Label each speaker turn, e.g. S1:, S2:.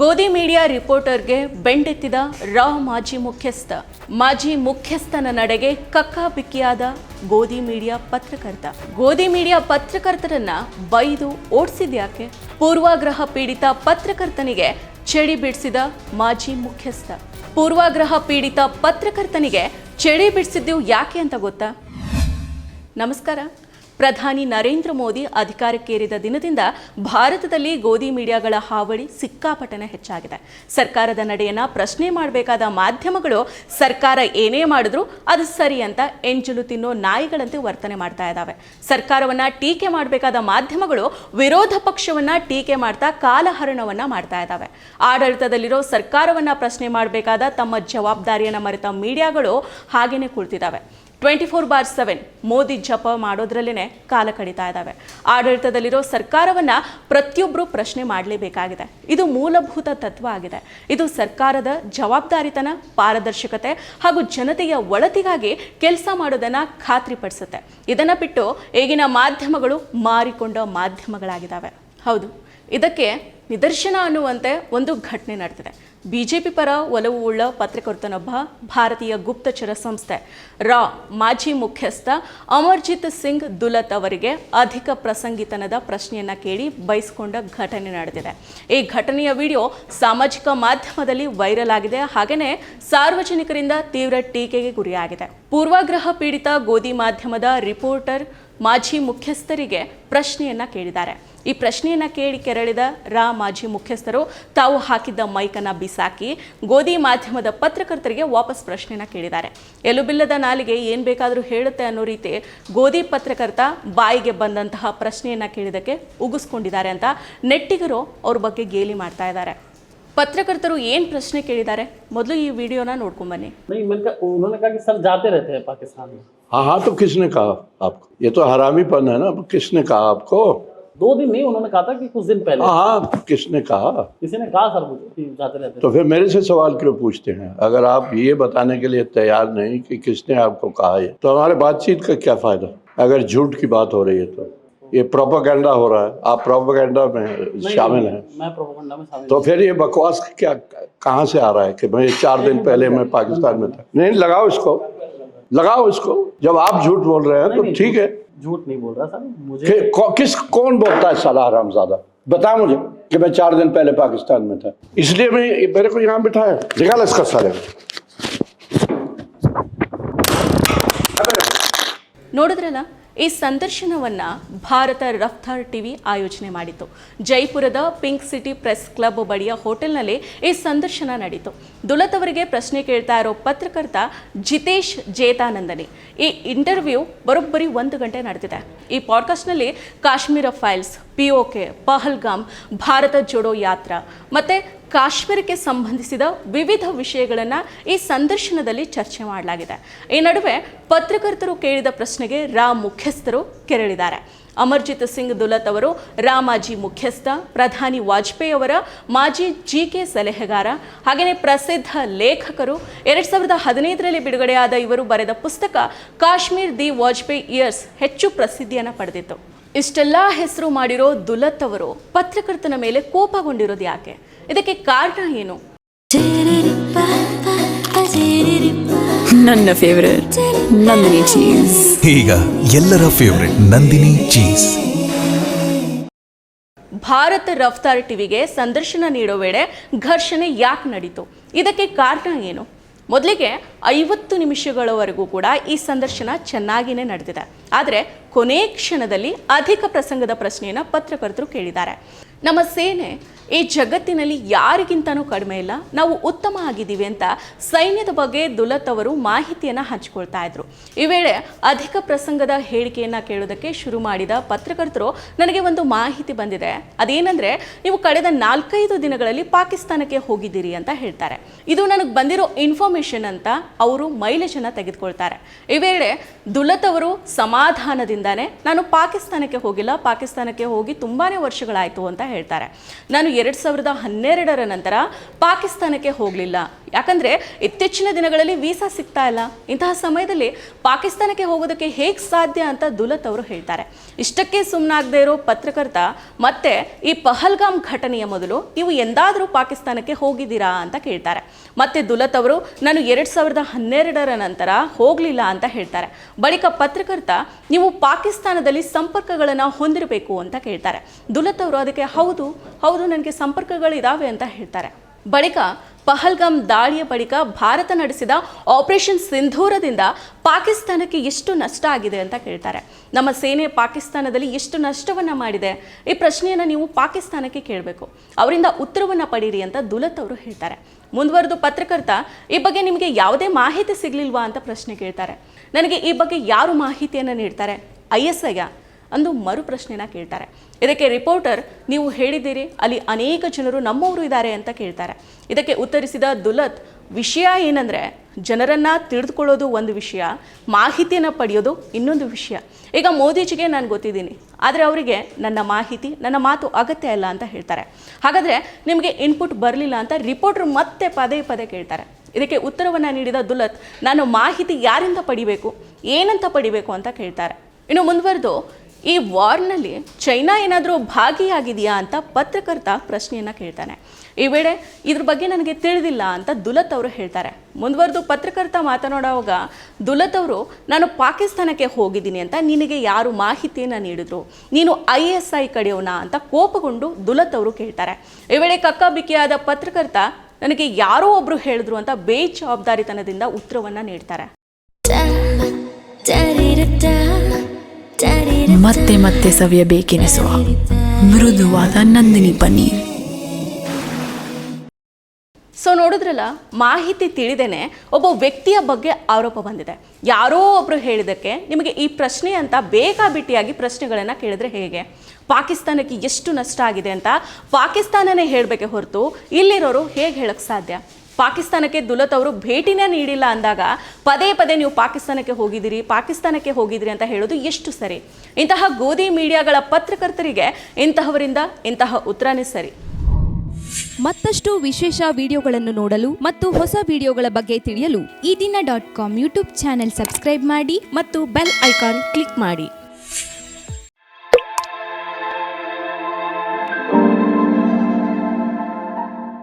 S1: ಗೋಧಿ ಮೀಡಿಯಾ ರಿಪೋರ್ಟರ್ಗೆ ಬೆಂಡೆತ್ತಿದ ರಾವ್ ಮಾಜಿ ಮುಖ್ಯಸ್ಥ. ಮಾಜಿ ಮುಖ್ಯಸ್ಥನ ನಡೆಗೆ ಕಕ್ಕಾಬಿಕ್ಕಿಯಾದ ಗೋಧಿ ಮೀಡಿಯಾ ಪತ್ರಕರ್ತ. ಗೋಧಿ ಮೀಡಿಯಾ ಪತ್ರಕರ್ತರನ್ನ ಬೈದು ಓಡಿಸಿದ್ಯಾಕೆ? ಪೂರ್ವಾಗ್ರಹ ಪೀಡಿತ ಪತ್ರಕರ್ತನಿಗೆ ಚಳಿ ಬಿಡಿಸಿದ ಮಾಜಿ ಮುಖ್ಯಸ್ಥ. ಪೂರ್ವಾಗ್ರಹ ಪೀಡಿತ ಪತ್ರಕರ್ತನಿಗೆ ಚಳಿ ಬಿಡಿಸಿದ್ದು ಯಾಕೆ ಅಂತ ಗೊತ್ತಾ? ನಮಸ್ಕಾರ. ಪ್ರಧಾನಿ ನರೇಂದ್ರ ಮೋದಿ ಅಧಿಕಾರಕ್ಕೇರಿದ ದಿನದಿಂದ ಭಾರತದಲ್ಲಿ ಗೋಧಿ ಮೀಡಿಯಾಗಳ ಹಾವಳಿ ಸಿಕ್ಕಾಪಟ್ಟನೆ ಹೆಚ್ಚಾಗಿದೆ. ಸರ್ಕಾರದ ನಡೆಯನ್ನ ಪ್ರಶ್ನೆ ಮಾಡಬೇಕಾದ ಮಾಧ್ಯಮಗಳು ಸರ್ಕಾರ ಏನೇ ಮಾಡಿದ್ರು ಅದು ಸರಿ ಅಂತ ಎಂಜಲು ತಿನ್ನೋ ನಾಯಿಗಳಂತೆ ವರ್ತನೆ ಮಾಡ್ತಾ ಇದ್ದಾವೆ ಸರ್ಕಾರವನ್ನ ಟೀಕೆ ಮಾಡಬೇಕಾದ ಮಾಧ್ಯಮಗಳು ವಿರೋಧ ಪಕ್ಷವನ್ನ ಟೀಕೆ ಮಾಡ್ತಾ ಕಾಲಹರಣವನ್ನ ಮಾಡ್ತಾ ಇದ್ದಾವೆ ಆಡಳಿತದಲ್ಲಿರೋ ಸರ್ಕಾರವನ್ನ ಪ್ರಶ್ನೆ ಮಾಡಬೇಕಾದ ತಮ್ಮ ಜವಾಬ್ದಾರಿಯನ್ನು ಮರೆತ ಮೀಡಿಯಾಗಳು ಹಾಗೇನೆ ಕುಳಿತಿದ್ದಾವೆ twenty four bar seven Modi ಜಪ ಮಾಡೋದ್ರಲ್ಲೇ ಕಾಲ ಕಡಿತಾ ಇದ್ದಾವೆ. ಆಡಳಿತದಲ್ಲಿರೋ ಸರ್ಕಾರವನ್ನು ಪ್ರತಿಯೊಬ್ಬರು ಪ್ರಶ್ನೆ ಮಾಡಲೇಬೇಕಾಗಿದೆ. ಇದು ಮೂಲಭೂತ ತತ್ವ ಆಗಿದೆ. ಇದು ಸರ್ಕಾರದ ಜವಾಬ್ದಾರಿತನ, ಪಾರದರ್ಶಕತೆ ಹಾಗೂ ಜನತೆಯ ಒಳತಿಗಾಗಿ ಕೆಲಸ ಮಾಡೋದನ್ನು ಖಾತ್ರಿಪಡಿಸುತ್ತೆ. ಇದನ್ನು ಬಿಟ್ಟು ಈಗಿನ ಮಾಧ್ಯಮಗಳು ಮಾರಿಕೊಂಡ ಮಾಧ್ಯಮಗಳಾಗಿದ್ದಾವೆ. ಹೌದು. ಇದಕ್ಕೆ ನಿದರ್ಶನ ಅನ್ನುವಂತೆ ಒಂದು ಘಟನೆ ನಡೆದಿದೆ. ಬಿಜೆಪಿ ಪರ ಒಲವು ಉಳ್ಳ ಪತ್ರಕರ್ತನೊಬ್ಬ ಭಾರತೀಯ ಗುಪ್ತಚರ ಸಂಸ್ಥೆ. ರಾ. ಮಾಜಿ ಮುಖ್ಯಸ್ಥ ಅಮರ್ಜಿತ್ ಸಿಂಗ್ ದುಲತ್ ಅವರಿಗೆ ಅಧಿಕ ಪ್ರಸಂಗಿತನದ ಪ್ರಶ್ನೆಯನ್ನ ಕೇಳಿ ಬಯಸಿಕೊಂಡ ಘಟನೆ ನಡೆದಿದೆ. ಈ ಘಟನೆಯ ವಿಡಿಯೋ ಸಾಮಾಜಿಕ ಮಾಧ್ಯಮದಲ್ಲಿ ವೈರಲ್ ಆಗಿದೆ. ಹಾಗೆಯೇ ಸಾರ್ವಜನಿಕರಿಂದ ತೀವ್ರ ಟೀಕೆಗೆ ಗುರಿಯಾಗಿದೆ. ಪೂರ್ವಾಗ್ರಹ ಪೀಡಿತ ಗೋಧಿ ಮಾಧ್ಯಮದ ರಿಪೋರ್ಟರ್ ಮಾಜಿ ಮುಖ್ಯಸ್ಥರಿಗೆ ಪ್ರಶ್ನೆಯನ್ನ ಕೇಳಿದ್ದಾರೆ. ಈ ಪ್ರಶ್ನೆಯನ್ನ ಕೇಳಿ ಕೆರಳಿದ ರಾ ಮಾಜಿ ಮುಖ್ಯಸ್ಥರು ತಾವು ಹಾಕಿದ್ದ ಮೈಕನ್ನ ಬಿಸಾಕಿ ಗೋಧಿ ಮಾಧ್ಯಮದ ಪತ್ರಕರ್ತರಿಗೆ ವಾಪಸ್ ಪ್ರಶ್ನೆಯನ್ನ ಕೇಳಿದ್ದಾರೆ ಎಲುಬಿಲ್ಲದ ನಾಲಿಗೆ ಏನ್ ಬೇಕಾದರೂ ಹೇಳುತ್ತೆ ಅನ್ನೋ ರೀತಿ ಗೋಧಿ ಪತ್ರಕರ್ತ ಬಾಯಿಗೆ ಬಂದಂತಹ ಪ್ರಶ್ನೆಯನ್ನ ಕೇಳಿದಕ್ಕೆ ಉಗಿಸ್ಕೊಂಡಿದ್ದಾರೆ ಅಂತ ನೆಟ್ಟಿಗರು ಅವ್ರ ಬಗ್ಗೆ ಗೇಲಿ ಮಾಡ್ತಾ ಇದ್ದಾರೆ ಪತ್ರಕರ್ತರು ಏನ್ ಪ್ರಶ್ನೆ ಕೇಳಿದ್ದಾರೆ ಮೊದಲು ಈ ವಿಡಿಯೋನ ನೋಡ್ಕೊಂಬನ್ನಿ
S2: नहीं मैंने कहा उन्होंने कहा कि सर जाते रहते हैं पाकिस्तान में
S3: हाँ हाँ तो किसने कहा आपको ये तो हरामीपन है ना किसने कहा आपको
S2: दो दिन नहीं उन्होंने कहा था कि कुछ दिन पहले।
S3: हाँ हाँ किसने कहा?
S2: किसी ने कहा सर मुझे जाते रहते
S3: तो फिर मेरे से सवाल क्यों पूछते हैं? अगर आप ये बताने के लिए तैयार नहीं कि किसने आपको कहा है तो हमारे बातचीत का क्या फ़ायदा? अगर झूठ की बात हो रही है तो। ये प्रोपागेंडा हो रहा है। आप प्रोपागेंडा में शामिल हैं।
S2: मैं प्रोपोगंडा में शामिल
S3: तो फिर ये बकवास क्या कहाँ से आ रहा है कि भाई चार दिन पहले मैं पाकिस्तान में था? नहीं लगाओ इसको। लगाओ इसको। जब आप झूठ बोल रहे हैं तो ठीक है।
S2: झूठ नहीं बोल रहा सर मुझे
S3: कि, कौ- किस कौन बोलता है सलाह रामजादा बता मुझे कि मैं चार दिन पहले पाकिस्तान में था इसलिए मैं मेरे को यहाँ बिठाया निकाल इसका साले
S1: ನೋಡಿದ್ರಲ್ಲ ಈ ಸಂದರ್ಶನವನ್ನು ಭಾರತ ರಫ್ತಾರ್ ಟಿವಿ ಆಯೋಜನೆ ಮಾಡಿತು ಜೈಪುರದ ಪಿಂಕ್ ಸಿಟಿ ಪ್ರೆಸ್ ಕ್ಲಬ್ ಬಳಿಯ ಹೋಟೆಲ್ನಲ್ಲಿ ಈ ಸಂದರ್ಶನ ನಡೀತು. ದುಲತ್ ಅವರಿಗೆ ಪ್ರಶ್ನೆ ಕೇಳ್ತಾ ಇರೋ ಪತ್ರಕರ್ತ ಜಿತೇಶ್ ಜೇತಾನಂದನಿ. ಈ ಇಂಟರ್ವ್ಯೂ ಬರೋಬ್ಬರಿ ಒಂದು ಗಂಟೆ ನಡೆದಿದೆ. ಈ ಪಾಡ್ಕಾಸ್ಟ್ನಲ್ಲಿ Kashmir files P K Pahalgam, Bharat Jodo Yatra. ಮತ್ತು ಕಾಶ್ಮೀರಕ್ಕೆ ಸಂಬಂಧಿಸಿದ ವಿವಿಧ ವಿಷಯಗಳನ್ನು ಈ ಸಂದರ್ಶನದಲ್ಲಿ ಚರ್ಚೆ ಮಾಡಲಾಗಿದೆ. ಈ ನಡುವೆ ಪತ್ರಕರ್ತರು ಕೇಳಿದ ಪ್ರಶ್ನೆಗೆ ರಾ ಮುಖ್ಯಸ್ಥರು ಕೆರಳಿದ್ದಾರೆ. ಅಮರ್ಜಿತ್ ಸಿಂಗ್ ದುಲತ್ ಅವರು ರಾ ಮಾಜಿ ಮುಖ್ಯಸ್ಥ, ಪ್ರಧಾನಿ ವಾಜಪೇಯಿ ಅವರ, ಮಾಜಿ ಜಿ ಕೆ ಸಲಹೆಗಾರ, ಹಾಗೆಯೇ ಪ್ರಸಿದ್ಧ ಲೇಖಕರು, ಎರಡು ಸಾವಿರದ ಹದಿನೈದರಲ್ಲಿ ಬಿಡುಗಡೆಯಾದ ಇವರು ಬರೆದ ಪುಸ್ತಕ ಕಾಶ್ಮೀರ್ ದಿ ವಾಜಪೇಯಿ ಇಯರ್ಸ್ ಹೆಚ್ಚು ಪ್ರಸಿದ್ಧಿಯನ್ನು ಪಡೆದಿತ್ತು. ಇಷ್ಟೆಲ್ಲ ಹೆಸರು ಮಾಡಿರೋ ದುಲತ್ ಅವರು ಪತ್ರಕರ್ತನ ಮೇಲೆ ಕೋಪಗೊಂಡಿರೋದು ಯಾಕೆ? ಇದಕ್ಕೆ ಕಾರಣ ಏನು?
S4: ನನ್ನ ಫೇವರೇಟ್ ನಂದಿನಿ ಚೀಸ್
S5: ಈಗ ಎಲ್ಲರ ಫೇವರೆಟ್ ನಂದಿನಿ ಚೀಸ್
S1: ಭಾರತ ರಫ್ತಾರ್ ಟಿವಿಗೆ ಸಂದರ್ಶನ ನೀಡೋ ವೇಳೆ ಘರ್ಷಣೆ ಯಾಕೆ ನಡೀತು? ಇದಕ್ಕೆ ಕಾರಣ ಏನು? ಮೊದಲಿಗೆ ಐವತ್ತು ನಿಮಿಷಗಳವರೆಗೂ ಕೂಡ ಈ ಸಂದರ್ಶನ ಚೆನ್ನಾಗಿಯೇ ನಡೆದಿದೆ. ಆದರೆ ಕೊನೆ ಕ್ಷಣದಲ್ಲಿ ಅಧಿಕ ಪ್ರಸಂಗದ ಪ್ರಶ್ನೆಯನ್ನು ಪತ್ರಕರ್ತರು ಕೇಳಿದ್ದಾರೆ. ನಮ್ಮ ಸೇನೆ ಈ ಜಗತ್ತಿನಲ್ಲಿ ಯಾರಿಗಿಂತನೂ ಕಡಿಮೆ ಇಲ್ಲ. ನಾವು ಉತ್ತಮ ಆಗಿದ್ದೀವಿ ಅಂತ ಸೈನ್ಯದ ಬಗ್ಗೆ ದುಲತ್ ಅವರು ಮಾಹಿತಿಯನ್ನು ಹಂಚಿಕೊಳ್ತಾ ಇದ್ರು. ಈ ವೇಳೆ ಅಧಿಕ ಪ್ರಸಂಗದ ಹೇಳಿಕೆಯನ್ನು ಕೇಳೋದಕ್ಕೆ ಶುರು ಮಾಡಿದ ಪತ್ರಕರ್ತರು ನನಗೆ ಒಂದು ಮಾಹಿತಿ ಬಂದಿದೆ. ಅದೇನೆಂದರೆ, ನೀವು ಕಳೆದ ನಾಲ್ಕೈದು ದಿನಗಳಲ್ಲಿ ಪಾಕಿಸ್ತಾನಕ್ಕೆ ಹೋಗಿದ್ದೀರಿ ಅಂತ ಹೇಳ್ತಾರೆ. ಇದು ನನಗೆ ಬಂದಿರೋ ಇನ್ಫಾರ್ಮೇಷನ್ ಅಂತ ಅವರು ಮೈಲೇಜನ್ನು ತೆಗೆದುಕೊಳ್ತಾರೆ. ಈ ವೇಳೆ ದುಲತ್ ಅವರು ಸಮಾಧಾನದಿಂದಾನೇ ನಾನು ಪಾಕಿಸ್ತಾನಕ್ಕೆ ಹೋಗಿಲ್ಲ. ಪಾಕಿಸ್ತಾನಕ್ಕೆ ಹೋಗಿ ತುಂಬಾ ವರ್ಷಗಳಾಯಿತು ಅಂತ ಹೇಳ್ತಾರೆ. ನಾನು ಎರಡು ಸಾವಿರದ ಹನ್ನೆರಡರ ನಂತರ ಪಾಕಿಸ್ತಾನಕ್ಕೆ ಹೋಗಲಿಲ್ಲ. ಯಾಕಂದರೆ ಇತ್ತೀಚಿನ ದಿನಗಳಲ್ಲಿ ವೀಸಾ ಸಿಗ್ತಾ ಇಲ್ಲ. ಇಂತಹ ಸಮಯದಲ್ಲಿ ಪಾಕಿಸ್ತಾನಕ್ಕೆ ಹೋಗೋದಕ್ಕೆ ಹೇಗೆ ಸಾಧ್ಯ ಅಂತ ದುಲತ್ ಅವರು ಹೇಳ್ತಾರೆ. ಇಷ್ಟಕ್ಕೆ ಸುಮ್ಮನಾಗದೇ ಇರೋ ಪತ್ರಕರ್ತ, ಮತ್ತೆ ಈ ಪಹಲ್ಗಾಮ್ ಘಟನೆಯ ಮೊದಲು ನೀವು ಎಂದಾದರೂ ಪಾಕಿಸ್ತಾನಕ್ಕೆ ಹೋಗಿದ್ದೀರಾ ಅಂತ ಕೇಳ್ತಾರೆ. ಮತ್ತೆ ದುಲತ್ ಅವರು, ನಾನು ಎರಡು ಸಾವಿರದ ಹನ್ನೆರಡರ ನಂತರ ಹೋಗಲಿಲ್ಲ ಅಂತ ಹೇಳ್ತಾರೆ. ಬಳಿಕ ಪತ್ರಕರ್ತ, ನೀವು ಪಾಕಿಸ್ತಾನದಲ್ಲಿ ಸಂಪರ್ಕಗಳನ್ನು ಹೊಂದಿರಬೇಕು ಅಂತ ಕೇಳ್ತಾರೆ. ದುಲತ್ ಅವರು ಅದಕ್ಕೆ, ಹೌದು ಹೌದು, ನನಗೆ ಸಂಪರ್ಕಗಳಿದ್ದಾವೆ ಅಂತ ಹೇಳ್ತಾರೆ. ಬಳಿಕ ಪಹಲ್ಗಾಮ್ ದಾಳಿಯ ಬಳಿಕ ಭಾರತ ನಡೆಸಿದ ಆಪರೇಷನ್ ಸಿಂಧೂರದಿಂದ ಪಾಕಿಸ್ತಾನಕ್ಕೆ ಎಷ್ಟು ನಷ್ಟ ಆಗಿದೆ ಅಂತ ಕೇಳ್ತಾರೆ. ನಮ್ಮ ಸೇನೆ ಪಾಕಿಸ್ತಾನದಲ್ಲಿ ಎಷ್ಟು ನಷ್ಟವನ್ನು ಮಾಡಿದೆ? ಈ ಪ್ರಶ್ನೆಯನ್ನು ನೀವು ಪಾಕಿಸ್ತಾನಕ್ಕೆ ಕೇಳಬೇಕು. ಅವರಿಂದ ಉತ್ತರವನ್ನು ಪಡೀರಿ ಅಂತ ದುಲತ್ ಅವರು ಹೇಳ್ತಾರೆ. ಮುಂದುವರೆದು ಪತ್ರಕರ್ತ, ಈ ಬಗ್ಗೆ ನಿಮಗೆ ಯಾವುದೇ ಮಾಹಿತಿ ಸಿಗಲಿಲ್ವಾ ಅಂತ ಪ್ರಶ್ನೆ ಕೇಳ್ತಾರೆ. ನನಗೆ ಈ ಬಗ್ಗೆ ಯಾರು ಮಾಹಿತಿಯನ್ನು ನೀಡ್ತಾರೆ? ಐ ಎಸ್ ಐಯ ಅಂದು ಮರು ಪ್ರಶ್ನೆನ ಕೇಳ್ತಾರೆ. ಇದಕ್ಕೆ ರಿಪೋರ್ಟರ್ ನೀವು ಹೇಳಿದ್ದೀರಿ, ಅಲ್ಲಿ ಅನೇಕ ಜನರು ನಮ್ಮವರು ಇದ್ದಾರೆ ಅಂತ ಕೇಳ್ತಾರೆ. ಇದಕ್ಕೆ ಉತ್ತರಿಸಿದ ದುಲತ್ ವಿಷಯ ಏನಂದರೆ, ಜನರನ್ನು ತಿಳಿದುಕೊಳ್ಳೋದು ಒಂದು ವಿಷಯ, ಮಾಹಿತಿಯನ್ನು ಪಡೆಯೋದು ಇನ್ನೊಂದು ವಿಷಯ. ಈಗ ಮೋದಿಜಿಗೆ ನಾನು ಗೊತ್ತಿದ್ದೀನಿ, ಆದರೆ ಅವರಿಗೆ ನನ್ನ ಮಾಹಿತಿ, ನನ್ನ ಮಾತು ಅಗತ್ಯ ಇಲ್ಲ ಅಂತ ಹೇಳ್ತಾರೆ. ಹಾಗಾದರೆ ನಿಮಗೆ ಇನ್ಪುಟ್ ಬರಲಿಲ್ಲ ಅಂತ ರಿಪೋರ್ಟರ್ ಮತ್ತೆ ಪದೇ ಪದೇ ಕೇಳ್ತಾರೆ. ಇದಕ್ಕೆ ಉತ್ತರವನ್ನು ನೀಡಿದ ದುಲತ್ ನಾನು ಮಾಹಿತಿ ಯಾರಿಂದ ಪಡಿಬೇಕು, ಏನಂತ ಪಡಿಬೇಕು ಅಂತ ಕೇಳ್ತಾರೆ. ಇನ್ನು ಮುಂದುವರೆದು ಈ ವಾರ್ನಲ್ಲಿ ಚೈನಾ ಏನಾದರೂ ಭಾಗಿಯಾಗಿದೆಯಾ ಅಂತ ಪತ್ರಕರ್ತ ಪ್ರಶ್ನೆಯನ್ನು ಕೇಳ್ತಾನೆ. ಈ ವೇಳೆ ಇದ್ರ ಬಗ್ಗೆ ನನಗೆ ತಿಳಿದಿಲ್ಲ ಅಂತ ದುಲತ್ ಅವರು ಹೇಳ್ತಾರೆ. ಮುಂದುವರೆದು ಪತ್ರಕರ್ತ ಮಾತನಾಡುವಾಗ ದುಲತ್ ಅವರು, ನಾನು ಪಾಕಿಸ್ತಾನಕ್ಕೆ ಹೋಗಿದ್ದೀನಿ ಅಂತ ನಿನಗೆ ಯಾರು ಮಾಹಿತಿಯನ್ನು ನೀಡಿದ್ರು? ನೀನು ಐ ಎಸ್ ಐ ಅಂತ ಕೋಪಗೊಂಡು ದುಲತ್ ಅವರು ಕೇಳ್ತಾರೆ. ಈ ವೇಳೆ ಕಕ್ಕಾಬಿಕ್ಕಿಯಾದ ಪತ್ರಕರ್ತ, ನನಗೆ ಯಾರೋ ಒಬ್ರು ಹೇಳಿದ್ರು ಅಂತ ಬೇಜವಾಬ್ದಾರಿತನದಿಂದ ಉತ್ತರವನ್ನು ನೀಡ್ತಾರೆ.
S4: ಮತ್ತೆ ಮತ್ತೆ ಸವಿಯಬೇಕೆನಿಸುವ ಮೃದುವಾದ ನಂದಿನಿ ಪನ್ನೀರ್.
S1: ಸೊ ನೋಡಿದ್ರಲ್ಲ, ಮಾಹಿತಿ ತಿಳಿದೇನೆ ಒಬ್ಬ ವ್ಯಕ್ತಿಯ ಬಗ್ಗೆ ಆರೋಪ ಬಂದಿದೆ. ಯಾರೋ ಒಬ್ರು ಹೇಳಿದ್ದಕ್ಕೆ ನಿಮಗೆ ಈ ಪ್ರಶ್ನೆ ಅಂತ ಬೇಕಾಬಿಟ್ಟಿಯಾಗಿ ಪ್ರಶ್ನೆಗಳನ್ನು ಕೇಳಿದ್ರೆ ಹೇಗೆ? ಪಾಕಿಸ್ತಾನಕ್ಕೆ ಎಷ್ಟು ನಷ್ಟ ಆಗಿದೆ ಅಂತ ಪಾಕಿಸ್ತಾನನೇ ಹೇಳಬೇಕೆ ಹೊರತು ಇಲ್ಲಿರೋರು ಹೇಗೆ ಹೇಳಕ್ಕೆ ಸಾಧ್ಯ? ಪಾಕಿಸ್ತಾನಕ್ಕೆ ದುಲತ್ ಅವರು ಭೇಟಿನೇ ನೀಡಿಲ್ಲ ಅಂದಾಗ ಪದೇ ಪದೇ ನೀವು ಪಾಕಿಸ್ತಾನಕ್ಕೆ ಹೋಗಿದ್ದೀರಿ ಪಾಕಿಸ್ತಾನಕ್ಕೆ ಹೋಗಿದ್ದೀರಿ ಅಂತ ಹೇಳೋದು ಎಷ್ಟು ಸರಿ? ಇಂತಹ ಗೋಧಿ ಮೀಡಿಯಾಗಳ ಪತ್ರಕರ್ತರಿಗೆ ಇಂತಹವರಿಂದ ಇಂತಹ ಉತ್ತರನೇ ಸರಿ.
S6: ಮತ್ತಷ್ಟು ವಿಶೇಷ ವಿಡಿಯೋಗಳನ್ನು ನೋಡಲು ಮತ್ತು ಹೊಸ ವಿಡಿಯೋಗಳ ಬಗ್ಗೆ ತಿಳಿಯಲು Ee Dina dot com YouTube channel subscribe ಮಾಡಿ ಮತ್ತು ಬೆಲ್ ಐಕಾನ್ ಕ್ಲಿಕ್ ಮಾಡಿ.